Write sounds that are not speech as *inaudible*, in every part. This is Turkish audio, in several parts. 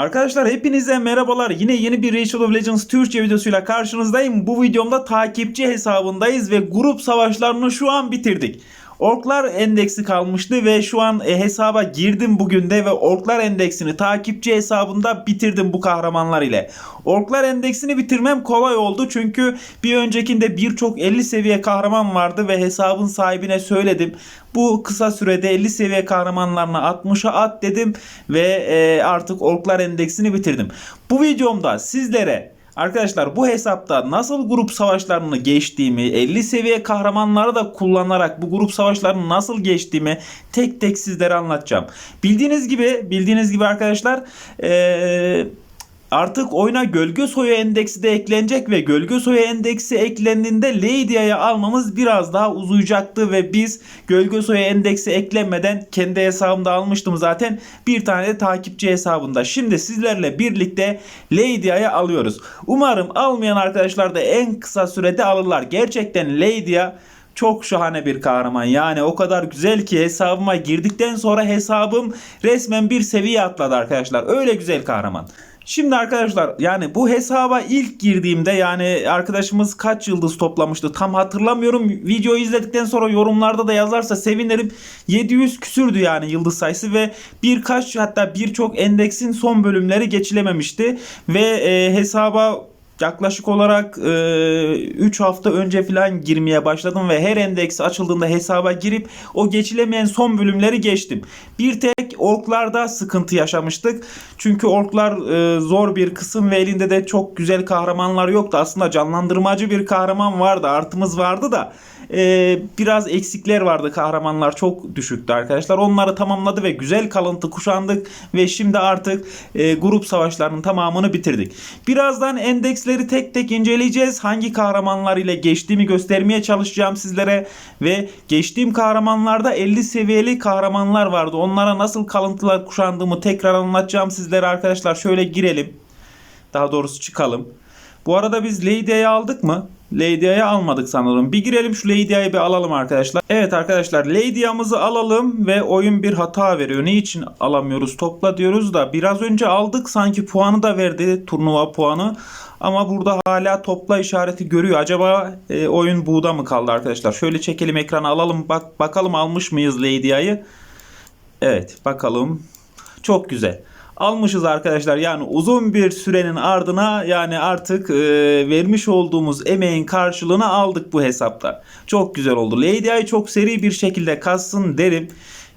Arkadaşlar hepinize merhabalar. Yine yeni bir Rachel of Legends Türkçe videosuyla karşınızdayım. Bu videomda takipçi hesabındayız ve grup savaşlarını şu an bitirdik. Orklar endeksi kalmıştı ve şu an e, hesaba girdim bugün de ve Orklar endeksini takipçi hesabında bitirdim bu kahramanlar ile. Orklar endeksini bitirmem kolay oldu çünkü bir öncekinde birçok 50 seviye kahraman vardı ve hesabın sahibine söyledim. Bu kısa sürede 50 seviye kahramanlarına 60'a at dedim ve e, artık Orklar endeksini bitirdim. Bu videomda sizlere Arkadaşlar bu hesapta nasıl grup savaşlarını geçtiğimi, 50 seviye kahramanları da kullanarak bu grup savaşlarını nasıl geçtiğimi tek tek sizlere anlatacağım. Bildiğiniz gibi, bildiğiniz gibi arkadaşlar eee Artık oyuna gölge soyu endeksi de eklenecek ve gölge soyu endeksi eklendiğinde Ladya'yı almamız biraz daha uzayacaktı ve biz gölge soyu endeksi eklenmeden kendi hesabımda almıştım zaten bir tane de takipçi hesabında. Şimdi sizlerle birlikte Ladya'yı alıyoruz. Umarım almayan arkadaşlar da en kısa sürede alırlar. Gerçekten Lady'a çok şahane bir kahraman. Yani o kadar güzel ki hesabıma girdikten sonra hesabım resmen bir seviye atladı arkadaşlar. Öyle güzel kahraman. Şimdi arkadaşlar yani bu hesaba ilk girdiğimde yani arkadaşımız kaç yıldız toplamıştı tam hatırlamıyorum. Videoyu izledikten sonra yorumlarda da yazarsa sevinirim. 700 küsürdü yani yıldız sayısı ve birkaç hatta birçok endeksin son bölümleri geçilememişti. Ve e, hesaba yaklaşık olarak 3 hafta önce falan girmeye başladım ve her endeks açıldığında hesaba girip o geçilemeyen son bölümleri geçtim. Bir tek orklarda sıkıntı yaşamıştık. Çünkü orklar e, zor bir kısım ve elinde de çok güzel kahramanlar yoktu. Aslında canlandırmacı bir kahraman vardı, artımız vardı da e, biraz eksikler vardı. Kahramanlar çok düşüktü arkadaşlar. Onları tamamladı ve güzel kalıntı kuşandık ve şimdi artık e, grup savaşlarının tamamını bitirdik. Birazdan endeksleri tek tek inceleyeceğiz. Hangi kahramanlar ile geçtiğimi göstermeye çalışacağım sizlere ve geçtiğim kahramanlarda 50 seviyeli kahramanlar vardı. Onlara nasıl kalıntılar kuşandığımı tekrar anlatacağım sizlere arkadaşlar. Şöyle girelim. Daha doğrusu çıkalım. Bu arada biz Lady'yi aldık mı? Lady'yi almadık sanırım. Bir girelim şu Lady'yi bir alalım arkadaşlar. Evet arkadaşlar Lady'yamızı alalım ve oyun bir hata veriyor. Ne için alamıyoruz? Topla diyoruz da biraz önce aldık sanki puanı da verdi turnuva puanı. Ama burada hala topla işareti görüyor. Acaba e, oyun buğda mı kaldı arkadaşlar? Şöyle çekelim ekranı alalım. Bak bakalım almış mıyız Lady'yi? Evet bakalım. Çok güzel almışız arkadaşlar. Yani uzun bir sürenin ardına yani artık e, vermiş olduğumuz emeğin karşılığını aldık bu hesapta. Çok güzel oldu. Lady çok seri bir şekilde kassın derim.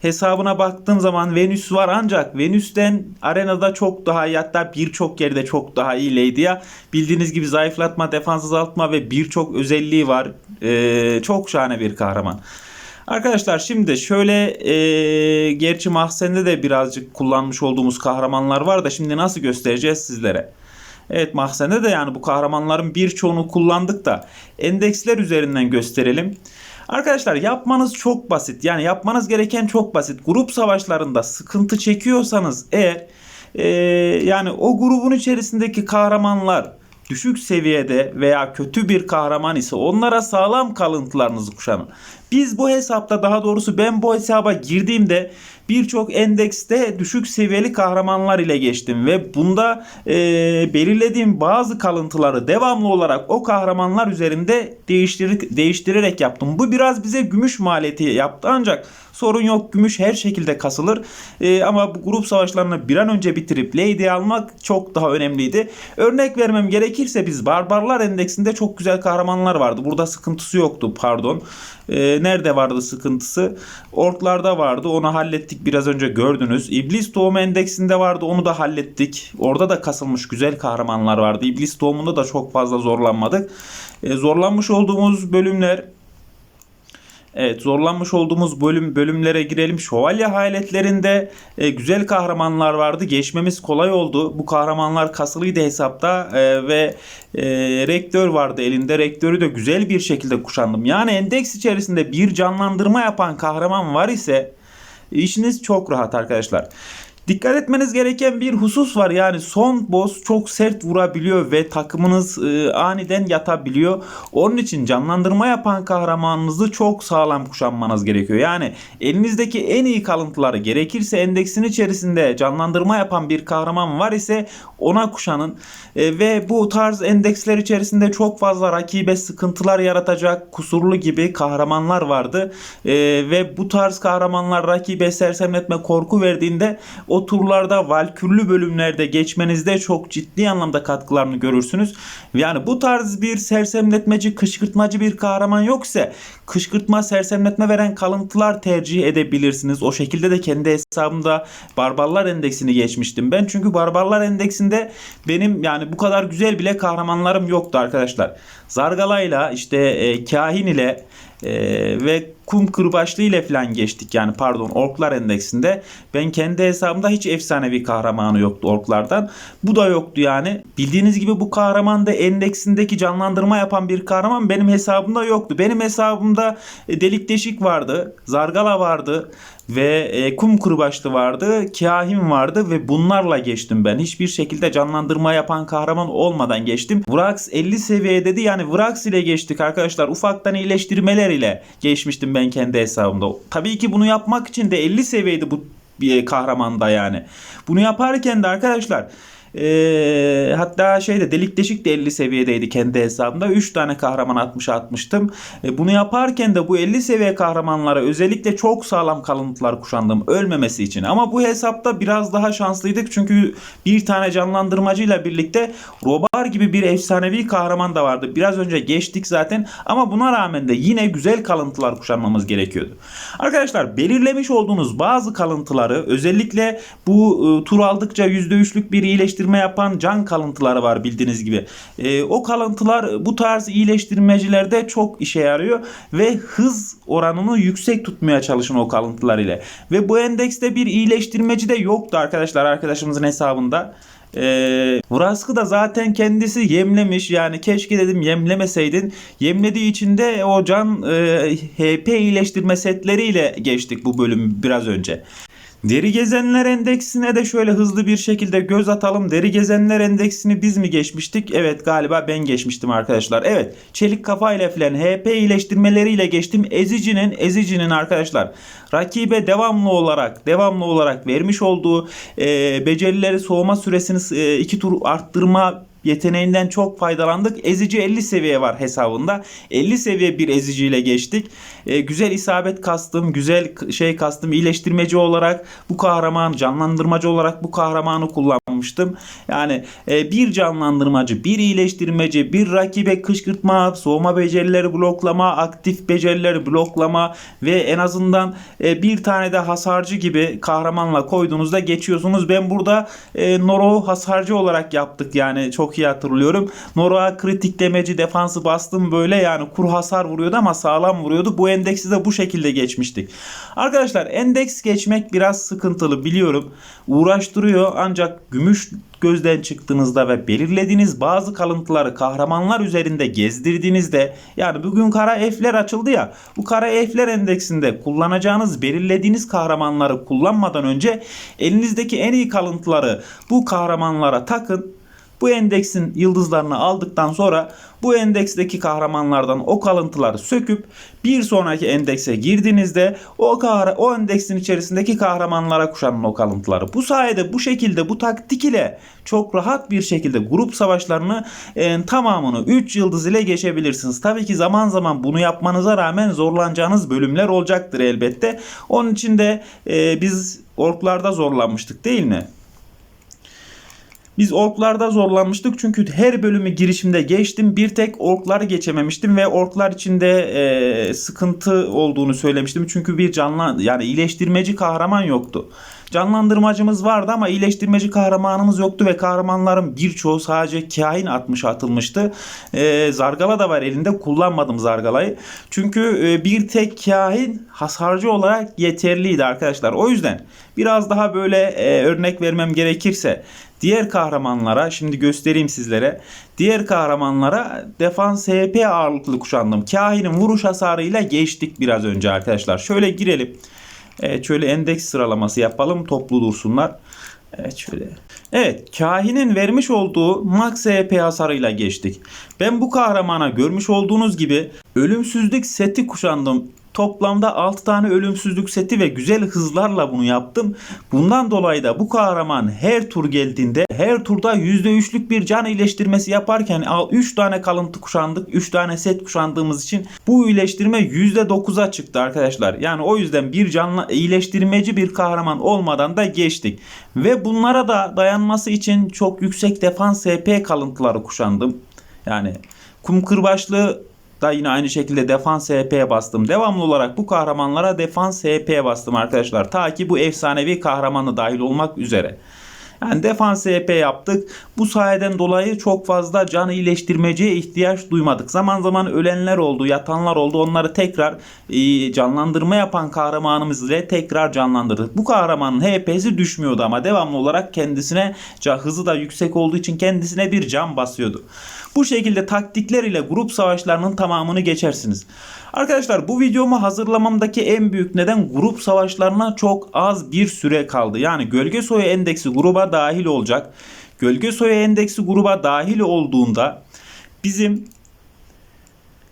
Hesabına baktığım zaman Venüs var ancak Venüs'ten arenada çok daha iyi hatta birçok yerde çok daha iyi Lady'ya. Bildiğiniz gibi zayıflatma, defans azaltma ve birçok özelliği var. Ee, çok şahane bir kahraman. Arkadaşlar şimdi şöyle e, gerçi mahzende de birazcık kullanmış olduğumuz kahramanlar var da şimdi nasıl göstereceğiz sizlere. Evet mahzende de yani bu kahramanların birçoğunu kullandık da endeksler üzerinden gösterelim. Arkadaşlar yapmanız çok basit. Yani yapmanız gereken çok basit. Grup savaşlarında sıkıntı çekiyorsanız eğer e, yani o grubun içerisindeki kahramanlar düşük seviyede veya kötü bir kahraman ise onlara sağlam kalıntılarınızı kuşanın. Biz bu hesapta daha doğrusu ben bu hesaba girdiğimde birçok endekste düşük seviyeli kahramanlar ile geçtim ve bunda e, belirlediğim bazı kalıntıları devamlı olarak o kahramanlar üzerinde değiştir değiştirerek yaptım. Bu biraz bize gümüş maliyeti yaptı ancak sorun yok gümüş her şekilde kasılır e, ama bu grup savaşlarını bir an önce bitirip Lady almak çok daha önemliydi. Örnek vermem gerekirse biz barbarlar endeksinde çok güzel kahramanlar vardı. Burada sıkıntısı yoktu pardon. E, nerede vardı sıkıntısı? Orklarda vardı. Onu hallettik biraz önce gördünüz. İblis Tohumu endeksinde vardı. Onu da hallettik. Orada da kasılmış güzel kahramanlar vardı. İblis Tohumu'nda da çok fazla zorlanmadık. E, zorlanmış olduğumuz bölümler Evet zorlanmış olduğumuz bölüm bölümlere girelim. Şövalye hayaletlerinde e, güzel kahramanlar vardı. Geçmemiz kolay oldu. Bu kahramanlar kasılıydı hesapta e, ve e, rektör vardı elinde. Rektörü de güzel bir şekilde kuşandım. Yani endeks içerisinde bir canlandırma yapan kahraman var ise işiniz çok rahat arkadaşlar. Dikkat etmeniz gereken bir husus var. Yani son boss çok sert vurabiliyor ve takımınız e, aniden yatabiliyor. Onun için canlandırma yapan kahramanınızı çok sağlam kuşanmanız gerekiyor. Yani elinizdeki en iyi kalıntıları gerekirse endeksin içerisinde canlandırma yapan bir kahraman var ise ona kuşanın. E, ve bu tarz endeksler içerisinde çok fazla rakibe sıkıntılar yaratacak kusurlu gibi kahramanlar vardı. E, ve bu tarz kahramanlar rakibe sersemletme korku verdiğinde o turlarda valkürlü bölümlerde geçmenizde çok ciddi anlamda katkılarını görürsünüz. Yani bu tarz bir sersemletmeci, kışkırtmacı bir kahraman yoksa kışkırtma, sersemletme veren kalıntılar tercih edebilirsiniz. O şekilde de kendi hesabımda Barbarlar Endeksini geçmiştim ben. Çünkü Barbarlar Endeksinde benim yani bu kadar güzel bile kahramanlarım yoktu arkadaşlar. Zargalayla işte e, Kahin ile e, ve kum kırbaçlı ile falan geçtik. Yani pardon orklar endeksinde. Ben kendi hesabımda hiç efsanevi kahramanı yoktu orklardan. Bu da yoktu yani. Bildiğiniz gibi bu kahraman da endeksindeki canlandırma yapan bir kahraman benim hesabımda yoktu. Benim hesabımda e, delik deşik vardı zargala vardı ve e, kum kırbaçlı vardı kahin vardı ve bunlarla geçtim ben. Hiçbir şekilde canlandırma yapan kahraman olmadan geçtim. Vrax 50 seviye dedi. Yani Vrax ile geçtik arkadaşlar. Ufaktan iyileştirmeler ile geçmiştim ben kendi hesabımda. Tabii ki bunu yapmak için de 50 seviyeydi bu bir kahramanda yani. Bunu yaparken de arkadaşlar e, hatta şeyde delik deşik de 50 seviyedeydi kendi hesabımda. 3 tane kahraman 60 atmıştım. E, bunu yaparken de bu 50 seviye kahramanlara özellikle çok sağlam kalıntılar kuşandım ölmemesi için. Ama bu hesapta biraz daha şanslıydık çünkü bir tane canlandırmacıyla birlikte Robar gibi bir efsanevi kahraman da vardı. Biraz önce geçtik zaten ama buna rağmen de yine güzel kalıntılar kuşanmamız gerekiyordu. Arkadaşlar belirlemiş olduğunuz bazı kalıntıları özellikle bu e, tur aldıkça %3'lük bir iyileştirme iyileştirme yapan can kalıntıları var bildiğiniz gibi. E, o kalıntılar bu tarz iyileştirmecilerde çok işe yarıyor ve hız oranını yüksek tutmaya çalışın o kalıntılar ile. Ve bu endekste bir iyileştirmeci de yoktu arkadaşlar arkadaşımızın hesabında. E, Vrask'ı da zaten kendisi yemlemiş yani keşke dedim yemlemeseydin. Yemlediği için de o can e, HP iyileştirme setleriyle geçtik bu bölüm biraz önce. Deri Gezenler Endeksine de şöyle hızlı bir şekilde göz atalım. Deri Gezenler Endeksini biz mi geçmiştik? Evet galiba ben geçmiştim arkadaşlar. Evet çelik kafa ile filan HP iyileştirmeleriyle geçtim. Ezici'nin Ezici'nin arkadaşlar rakibe devamlı olarak devamlı olarak vermiş olduğu e, becerileri soğuma süresini e, iki tur arttırma yeteneğinden çok faydalandık. Ezici 50 seviye var hesabında. 50 seviye bir eziciyle geçtik. E, güzel isabet kastım, güzel şey kastım iyileştirmeci olarak bu kahraman, canlandırmacı olarak bu kahramanı kullanmıştım. Yani e, bir canlandırmacı, bir iyileştirmeci, bir rakibe kışkırtma, soğuma becerileri bloklama, aktif becerileri bloklama ve en azından e, bir tane de hasarcı gibi kahramanla koyduğunuzda geçiyorsunuz. Ben burada e, Noro hasarcı olarak yaptık yani çok iyi hatırlıyorum. Noro'a kritik demeci defansı bastım böyle yani kur hasar vuruyordu ama sağlam vuruyordu. Bu endeksi de bu şekilde geçmiştik. Arkadaşlar endeks geçmek biraz sıkıntılı biliyorum. Uğraştırıyor ancak gümüş gözden çıktığınızda ve belirlediğiniz bazı kalıntıları kahramanlar üzerinde gezdirdiğinizde yani bugün kara F'ler açıldı ya bu kara F'ler endeksinde kullanacağınız belirlediğiniz kahramanları kullanmadan önce elinizdeki en iyi kalıntıları bu kahramanlara takın bu endeksin yıldızlarını aldıktan sonra bu endeksteki kahramanlardan o kalıntıları söküp bir sonraki endekse girdiğinizde o kahra o endeksin içerisindeki kahramanlara kuşanın o kalıntıları. Bu sayede bu şekilde bu taktik ile çok rahat bir şekilde grup savaşlarını e, tamamını 3 yıldız ile geçebilirsiniz. Tabii ki zaman zaman bunu yapmanıza rağmen zorlanacağınız bölümler olacaktır elbette. Onun için de e, biz orklarda zorlanmıştık değil mi? Biz orklarda zorlanmıştık çünkü her bölümü girişimde geçtim. Bir tek orkları geçememiştim ve orklar içinde e, sıkıntı olduğunu söylemiştim. Çünkü bir canlı yani iyileştirmeci kahraman yoktu. Canlandırmacımız vardı ama iyileştirmeci kahramanımız yoktu ve kahramanların birçoğu sadece kain atmış atılmıştı. E, zargala da var elinde kullanmadım zargalayı. Çünkü e, bir tek kain hasarcı olarak yeterliydi arkadaşlar. O yüzden biraz daha böyle e, örnek vermem gerekirse diğer kahramanlara şimdi göstereyim sizlere. Diğer kahramanlara defans HP ağırlıklı kuşandım. Kahinin vuruş hasarıyla geçtik biraz önce arkadaşlar. Şöyle girelim. Evet şöyle endeks sıralaması yapalım toplu dursunlar. Evet şöyle. Evet kahinin vermiş olduğu max EP hasarıyla geçtik. Ben bu kahramana görmüş olduğunuz gibi ölümsüzlük seti kuşandım. Toplamda 6 tane ölümsüzlük seti ve güzel hızlarla bunu yaptım. Bundan dolayı da bu kahraman her tur geldiğinde her turda %3'lük bir can iyileştirmesi yaparken 3 tane kalıntı kuşandık. 3 tane set kuşandığımız için bu iyileştirme %9'a çıktı arkadaşlar. Yani o yüzden bir canlı iyileştirmeci bir kahraman olmadan da geçtik. Ve bunlara da dayanması için çok yüksek defans SP kalıntıları kuşandım. Yani kum kırbaçlı da yine aynı şekilde defans HP bastım. Devamlı olarak bu kahramanlara defans HP bastım arkadaşlar. Ta ki bu efsanevi kahramanı dahil olmak üzere. Yani defans HP yaptık. Bu sayeden dolayı çok fazla can iyileştirmeciye ihtiyaç duymadık. Zaman zaman ölenler oldu, yatanlar oldu. Onları tekrar e, canlandırma yapan kahramanımız ile tekrar canlandırdık. Bu kahramanın HP'si düşmüyordu ama devamlı olarak kendisine hızı da yüksek olduğu için kendisine bir can basıyordu. Bu şekilde taktikler ile grup savaşlarının tamamını geçersiniz. Arkadaşlar bu videomu hazırlamamdaki en büyük neden grup savaşlarına çok az bir süre kaldı. Yani gölge soyu endeksi gruba dahil olacak. Gölge soyu endeksi gruba dahil olduğunda bizim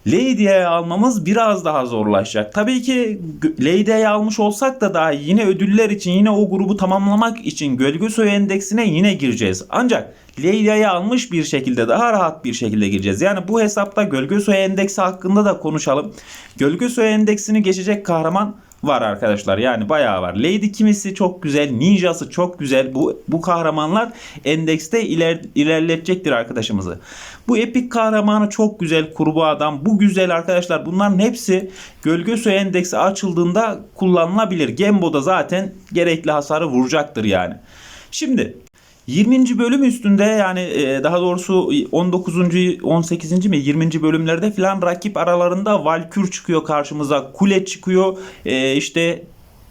Lady'ye almamız biraz daha zorlaşacak. Tabii ki Lady'ye almış olsak da daha yine ödüller için yine o grubu tamamlamak için gölge soyu endeksine yine gireceğiz. Ancak Lady'ye almış bir şekilde daha rahat bir şekilde gireceğiz. Yani bu hesapta gölge soyu endeksi hakkında da konuşalım. Gölge soyu endeksini geçecek kahraman var arkadaşlar. Yani bayağı var. Lady kimisi çok güzel, ninjası çok güzel. Bu bu kahramanlar endekste iler, ilerletecektir arkadaşımızı. Bu epik kahramanı çok güzel. Kurbağa adam. Bu güzel arkadaşlar. Bunların hepsi gölge su endeksi açıldığında kullanılabilir. Gembo'da zaten gerekli hasarı vuracaktır yani. Şimdi 20. bölüm üstünde yani e, daha doğrusu 19. 18. mi 20. bölümlerde filan rakip aralarında Valkür çıkıyor karşımıza. Kule çıkıyor. E, işte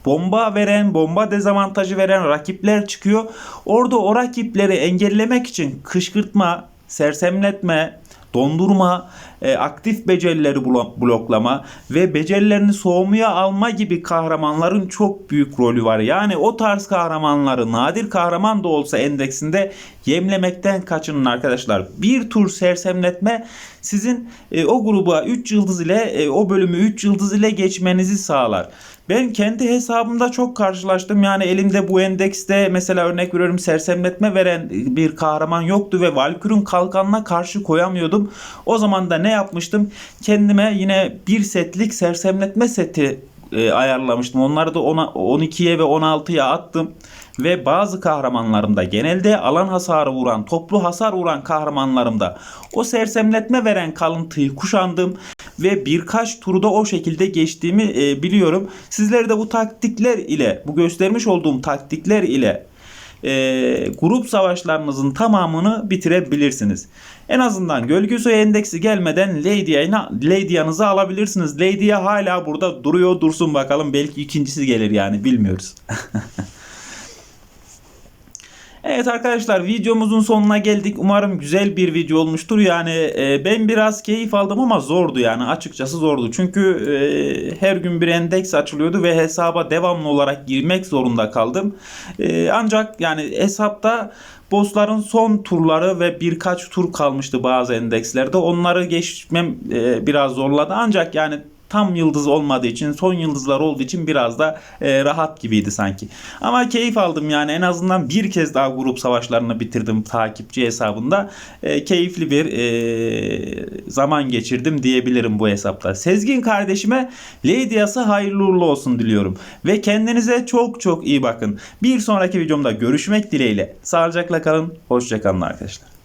bomba veren, bomba dezavantajı veren rakipler çıkıyor. Orada o rakipleri engellemek için kışkırtma, sersemletme, dondurma, e, aktif becerileri bloklama ve becerilerini soğumaya alma gibi kahramanların çok büyük rolü var. Yani o tarz kahramanları nadir kahraman da olsa endeksinde yemlemekten kaçının arkadaşlar. Bir tur sersemletme sizin e, o gruba 3 yıldız ile e, o bölümü 3 yıldız ile geçmenizi sağlar. Ben kendi hesabımda çok karşılaştım. Yani elimde bu endekste mesela örnek veriyorum sersemletme veren bir kahraman yoktu ve Valkyr'ün kalkanına karşı koyamıyordum. O zaman da ne yapmıştım? Kendime yine bir setlik sersemletme seti e, ayarlamıştım. Onları da 12'ye ve 16'ya attım ve bazı kahramanlarımda genelde alan hasarı vuran, toplu hasar vuran kahramanlarımda o sersemletme veren kalıntıyı kuşandım ve birkaç turda o şekilde geçtiğimi e, biliyorum. Sizler de bu taktikler ile, bu göstermiş olduğum taktikler ile e, grup savaşlarınızın tamamını bitirebilirsiniz. En azından gölge endeksi gelmeden Lady'yanızı alabilirsiniz. Lady'ya hala burada duruyor dursun bakalım belki ikincisi gelir yani bilmiyoruz. *laughs* Evet arkadaşlar videomuzun sonuna geldik. Umarım güzel bir video olmuştur. Yani e, ben biraz keyif aldım ama zordu yani açıkçası zordu. Çünkü e, her gün bir endeks açılıyordu ve hesaba devamlı olarak girmek zorunda kaldım. E, ancak yani hesapta bossların son turları ve birkaç tur kalmıştı bazı endekslerde. Onları geçmem e, biraz zorladı. Ancak yani tam yıldız olmadığı için son yıldızlar olduğu için biraz da e, rahat gibiydi sanki. Ama keyif aldım yani en azından bir kez daha grup savaşlarını bitirdim takipçi hesabında. E, keyifli bir e, zaman geçirdim diyebilirim bu hesapta. Sezgin kardeşime Ladyas'ı hayırlı uğurlu olsun diliyorum. Ve kendinize çok çok iyi bakın. Bir sonraki videomda görüşmek dileğiyle. Sağlıcakla kalın. Hoşçakalın arkadaşlar.